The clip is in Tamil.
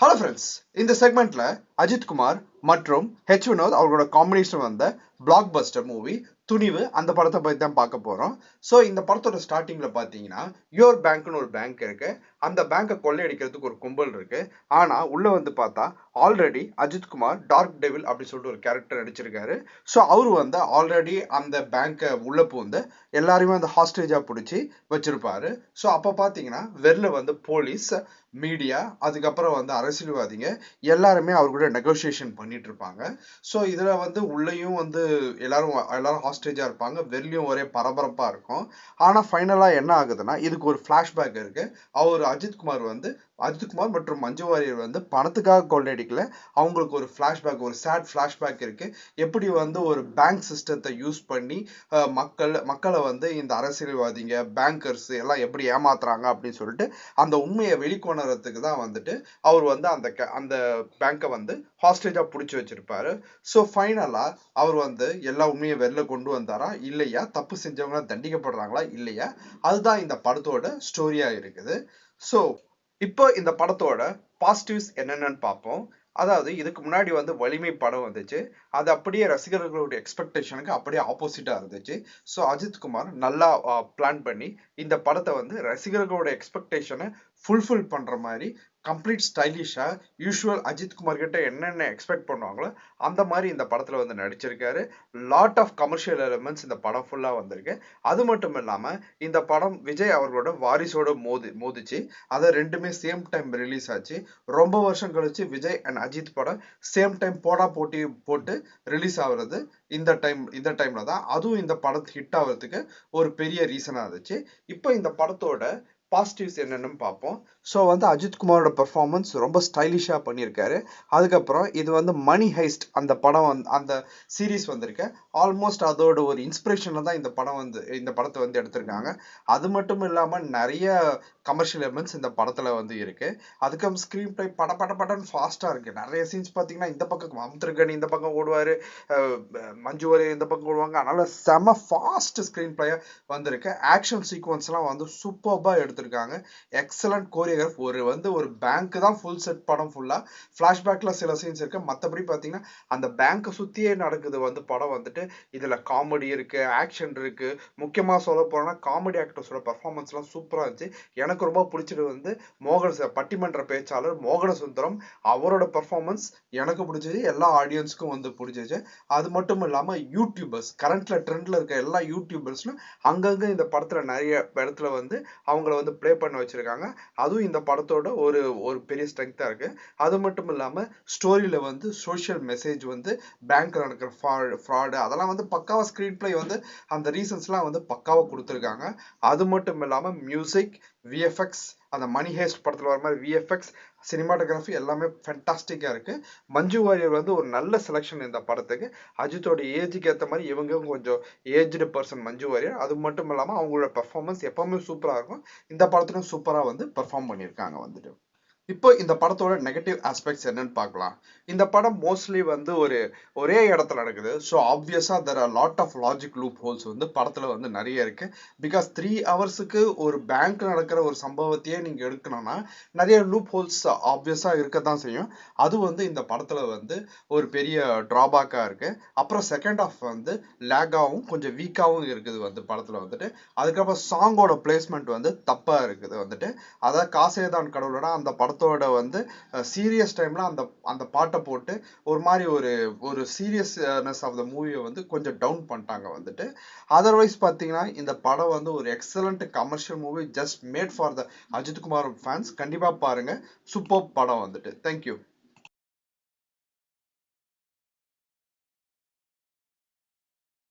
ஹலோ ஃப்ரெண்ட்ஸ் இந்த செக்மெண்ட்ல அஜித் குமார் மற்றும் ஹெச் வினோத் அவரோட காம்பினேஷன் வந்த பிளாக் பஸ்டர் மூவி துணிவு அந்த படத்தை பற்றி தான் பார்க்க போகிறோம் ஸோ இந்த படத்தோட ஸ்டார்டிங்கில் பார்த்தீங்கன்னா யோர் பேங்க்னு ஒரு பேங்க் இருக்கு. அந்த பேங்க்கை கொள்ளையடிக்கிறதுக்கு ஒரு கும்பல் இருக்கு. ஆனால் உள்ளே வந்து பார்த்தா ஆல்ரெடி அஜித்குமார் டார்க் டெவில் அப்படின்னு சொல்லிட்டு ஒரு கேரக்டர் நடிச்சிருக்காரு. ஸோ அவர் வந்து ஆல்ரெடி அந்த பேங்க்கை உள்ளே பூந்து எல்லாரையுமே அந்த ஹாஸ்டேஜாக பிடிச்சி வச்சிருப்பாரு. ஸோ அப்போ பார்த்தீங்கன்னா வெளில வந்து போலீஸ் மீடியா அதுக்கப்புறம் வந்து அரசியல்வாதிங்க எல்லாருமே அவர் கூட நெகோசியேஷன் பண்ணிட்டு இருப்பாங்க ஸோ இதில் வந்து உள்ளேயும் வந்து எல்லாரும் எல்லாரும் ஹாஸ்டேஜாக இருப்பாங்க. வெளியும் ஒரே பரபரப்பாக இருக்கும். ஆனால் ஃபைனலாக என்ன ஆகுதுன்னா இதுக்கு ஒரு ஃப்ளாஷ்பேக் இருக்கு. அவர் அஜித்குமார் வந்து அஜித்குமார் மற்றும் மஞ்சு வாரியர் வந்து பணத்துக்காக கொள்ளையடிக்கல. அவங்களுக்கு ஒரு ஃப்ளாஷ்பேக் ஒரு சேட் ஃப்ளாஷ்பேக் இருக்கு. எப்படி வந்து ஒரு பேங்க் சிஸ்டத்தை யூஸ் பண்ணி மக்கள் மக்களை வந்து இந்த அரசியல்வாதிங்க பேங்கர்ஸ் எல்லாம் எப்படி ஏமாத்துறாங்க அப்படின்னு சொல்லிட்டு அந்த உண்மையை வெளிக்கொணர்றதுக்கு தான் வந்துட்டு அவர் வந்து அந்த க- அந்த பேங்கை வந்து ஹாஸ்டேஜாக பிடிச்சி வச்சிருப்பாரு. ஸோ ஃபைனலாக அவர் வந்து எல்லா உண்மையை வெளில கொண்டு வந்தாரா? இல்லையா? தப்பு செஞ்சவங்க தண்டிக்கப்படுறாங்களா? இல்லையா? அதுதான் இந்த படத்தோட ஸ்டோரியாக இருக்குது. ஸோ இப்போ இந்த படத்தோட பாசிட்டிவ்ஸ் என்னென்னு பார்ப்போம். அதாவது இதுக்கு முன்னாடி வந்து வலிமை படம் வந்துச்சு. அது அப்படியே ரசிகர்களுடைய எக்ஸ்பெக்டேஷனுக்கு அப்படியே ஆப்போசிட்டா இருந்துச்சு. ஸோ அஜித் குமார் நல்லா பிளான் பண்ணி இந்த படத்தை வந்து ரசிகர்களோட எக்ஸ்பெக்டேஷனை ஃபுல்ஃபில் பண்ணுற மாதிரி கம்ப்ளீட் ஸ்டைலிஷாக யூஷுவல் அஜித் குமார் கிட்ட என்னென்ன எக்ஸ்பெக்ட் பண்ணுவாங்களோ அந்த மாதிரி இந்த படத்தில் வந்து நடிச்சிருக்காரு. லாட் ஆஃப் கமர்ஷியல் எலிமெண்ட்ஸ் இந்த படம் ஃபுல்லாக வந்திருக்கு. அது மட்டும் இல்லாமல் இந்த படம் விஜய் அவர்களோட வாரிசோட மோதி மோதிச்சு அதை ரெண்டுமே சேம் டைம் ரிலீஸ் ஆச்சு. ரொம்ப வருஷம் கழிச்சு விஜய் அண்ட் அஜித் படம் சேம் டைம் போடா போட்டி போட்டு ரிலீஸ் ஆகுறது இந்த டைம் இந்த டைமில் தான். அதுவும் இந்த படத்து ஹிட் ஆகிறதுக்கு ஒரு பெரிய ரீசனாக இருந்துச்சு. இப்போ இந்த படத்தோட பாசிட்டிவ்ஸ் என்னென்னு பார்ப்போம். ஸோ வந்து அஜித் குமாரோட பெர்ஃபார்மன்ஸ் ரொம்ப ஸ்டைலிஷாக பண்ணியிருக்காரு. அதுக்கப்புறம் இது வந்து மணி ஹைஸ்ட் அந்த படம் வந்து அந்த சீரீஸ் வந்திருக்கு. ஆல்மோஸ்ட் அதோட ஒரு இன்ஸ்பிரேஷனில் தான் இந்த படம் வந்து இந்த படத்தை வந்து எடுத்திருக்காங்க. அது மட்டும் இல்லாமல் நிறைய கமர்ஷியல் எலிமெண்ட்ஸ் இந்த படத்தில் வந்து இருக்கு. அதுக்கும் ஸ்க்ரீன் ப்ளே பட பட படன்னு ஃபாஸ்ட்டாக இருக்கு. நிறைய சீன்ஸ் பார்த்தீங்கன்னா இந்த பக்கம் அமுத்திருக்கன் இந்த பக்கம் ஓடுவார். மஞ்சு வாரியர் இந்த பக்கம் ஓடுவாங்க. அதனால செம ஃபாஸ்ட் ஸ்க்ரீன் பிளேயாக வந்திருக்கு. ஆக்ஷன் சீக்வன்ஸ்லாம் வந்து சூப்பர்பாக எடுத்திருக்காங்க. எக்ஸலண்ட் கோரியோகிராஃப் ஒரு வந்து ஒரு பேங்க் தான் ஃபுல் செட் படம் ஃபுல்லாக ஃப்ளாஷ்பேக்கில் சில சீன்ஸ் இருக்கு. மற்றபடி பார்த்தீங்கன்னா அந்த பேங்க்கை சுற்றியே நடக்குது வந்து படம் வந்துட்டு. இதில் காமெடி இருக்கு ஆக்ஷன் இருக்கு. முக்கியமாக சொல்ல போனோம்னா காமெடி ஆக்டர்ஸோட பர்ஃபார்மன்ஸ்லாம் சூப்பராக இருந்துச்சு. எனக்கு எனக்கு ரொம்ப பிடிச்சது வந்து மோகன் பட்டிமன்ற பேச்சாளர் மோகன சுந்தரம் அவரோட பர்ஃபார்மன்ஸ் எனக்கு பிடிச்சது. எல்லா ஆடியன்ஸ்க்கும் வந்து பிடிச்சிச்சு. அது மட்டும் இல்லாமல் யூடியூபர்ஸ் கரண்ட்ல ட்ரெண்ட்ல இருக்க எல்லா யூடியூபர்ஸ்லும் அங்கங்கே இந்த படத்தில் நிறைய இடத்துல வந்து அவங்கள வந்து ப்ளே பண்ண வச்சிருக்காங்க. அதுவும் இந்த படத்தோட ஒரு ஒரு பெரிய ஸ்ட்ரென்த்தா இருக்கு. அது மட்டும் இல்லாமல் ஸ்டோரியில் வந்து சோஷியல் மெசேஜ் வந்து பேங்க்ல நடக்கிற ஃப்ராடு அதெல்லாம் வந்து பக்காவாக ஸ்க்ரீன் பிளே வந்து அந்த ரீசன்ஸ்லாம் வந்து பக்காவாக கொடுத்துருக்காங்க. அது மட்டும் இல்லாமல் மியூசிக் விஎஃப்எக்ஸ் அந்த மணி ஹேஸ்ட் படத்தில் வர மாதிரி விஎஃப்எக்ஸ் சினிமாட்டோகிராஃபி எல்லாமே ஃபென்டாஸ்டிக்காக இருக்குது மஞ்சு வாரியர் வந்து ஒரு நல்ல செலெக்ஷன் இந்த படத்துக்கு. அஜித்தோட ஏஜுக்கு ஏற்ற மாதிரி இவங்க கொஞ்சம் ஏஜ்டு பர்சன் மஞ்சு வாரியர். அது மட்டும் இல்லாமல் அவங்களோட பெர்ஃபார்மன்ஸ் எப்போவுமே சூப்பராக இருக்கும். இந்த படத்துலையும் சூப்பராக வந்து பெர்ஃபார்ம் பண்ணியிருக்காங்க வந்துட்டு. இப்போ இந்த படத்தோட நெகட்டிவ் ஆஸ்பெக்ட்ஸ் என்னன்னு பார்க்கலாம். இந்த படம் மோஸ்ட்லி வந்து ஒரு ஒரே இடத்துல நடக்குது. ஸோ ஆப்வியஸாக there are lot of logic loop holes வந்து படத்தில் வந்து நிறைய இருக்கு. பிகாஸ் த்ரீ ஹவர்ஸுக்கு ஒரு பேங்க்ல நடக்கிற ஒரு சம்பவத்தையே நீங்கள் எடுக்கணும்னா நிறைய லூப் ஹோல்ஸ் ஆப்வியஸாக இருக்க தான் செய்யும். அது வந்து இந்த படத்தில் வந்து ஒரு பெரிய ட்ராபேக்காக இருக்கு. அப்புறம் செகண்ட் ஆஃப் வந்து லேக்காகவும் கொஞ்சம் வீக்காகவும் இருக்குது வந்து படத்தில் வந்துட்டு. அதுக்கப்புறம் சாங்கோட பிளேஸ்மெண்ட் வந்து தப்பாக இருக்குது வந்துட்டு. அதாவது காசேதான் கடவுளோட அந்த படத்தை படத்தோட வந்து சீரியஸ் டைம்ல அந்த அந்த பாட்டை போட்டு ஒரு மாதிரி ஒரு ஒரு சீரியஸ்னஸ் ஆஃப் த மூவியை வந்து கொஞ்சம் டவுன் பண்ணிட்டாங்க வந்துட்டு. அதர்வைஸ் பார்த்தீங்கன்னா இந்த படம் வந்து ஒரு excellent commercial movie just made for the Ajith Kumar fans கண்டிப்பாக பாருங்கள் சூப்பர் படம் வந்துட்டு. தேங்க்யூ